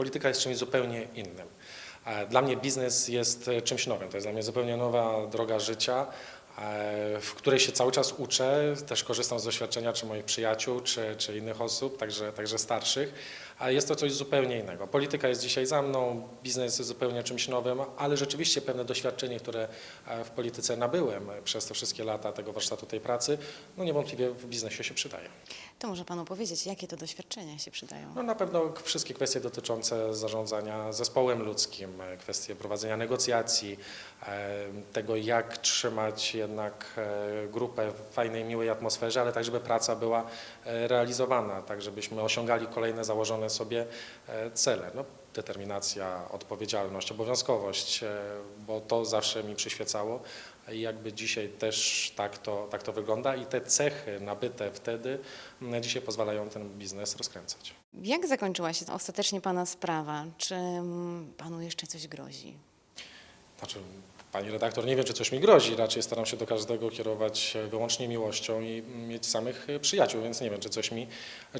Polityka jest czymś zupełnie innym. E, Dla mnie biznes jest e, czymś nowym. To jest dla mnie zupełnie nowa droga życia, e, w której się cały czas uczę. Też korzystam z doświadczenia czy moich przyjaciół, czy, czy innych osób, także, także starszych. A jest to coś zupełnie innego. Polityka jest dzisiaj za mną, biznes jest zupełnie czymś nowym, ale rzeczywiście pewne doświadczenie, które e, w polityce nabyłem przez te wszystkie lata tego warsztatu tej pracy, no niewątpliwie w biznesie się przydaje. To może Panu powiedzieć, jakie to doświadczenia się przydają? No na pewno wszystkie kwestie dotyczące zarządzania zespołem ludzkim, e, kwestie prowadzenia negocjacji, e, tego jak trzymać jednak grupę w fajnej, miłej atmosferze, ale tak, żeby praca była realizowana, tak żebyśmy osiągali kolejne założone sobie e, cele. No, determinacja, odpowiedzialność, obowiązkowość, e, bo to zawsze mi przyświecało i jakby dzisiaj też tak to, tak to wygląda i te cechy nabyte wtedy m, dzisiaj pozwalają ten biznes rozkręcać. Jak zakończyła się ostatecznie Pana sprawa? Czy mm, Panu jeszcze coś grozi? Znaczy, pani redaktor, nie wiem, czy coś mi grozi, raczej staram się do każdego kierować e, wyłącznie miłością i mieć samych e, przyjaciół, więc nie wiem, czy coś mi,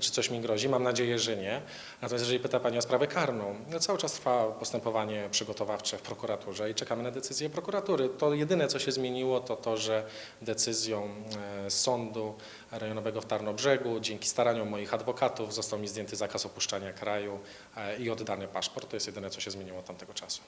czy coś mi grozi. Mam nadzieję, że nie. Natomiast jeżeli pyta Pani o sprawę karną, no cały czas trwa postępowanie przygotowawcze w prokuraturze i czekamy na decyzję prokuratury. To jedyne, co się zmieniło, to to, że decyzją e, sądu rejonowego w Tarnobrzegu, dzięki staraniom moich adwokatów, został mi zdjęty zakaz opuszczania kraju i oddany paszport. To jest jedyne, co się zmieniło od tamtego czasu.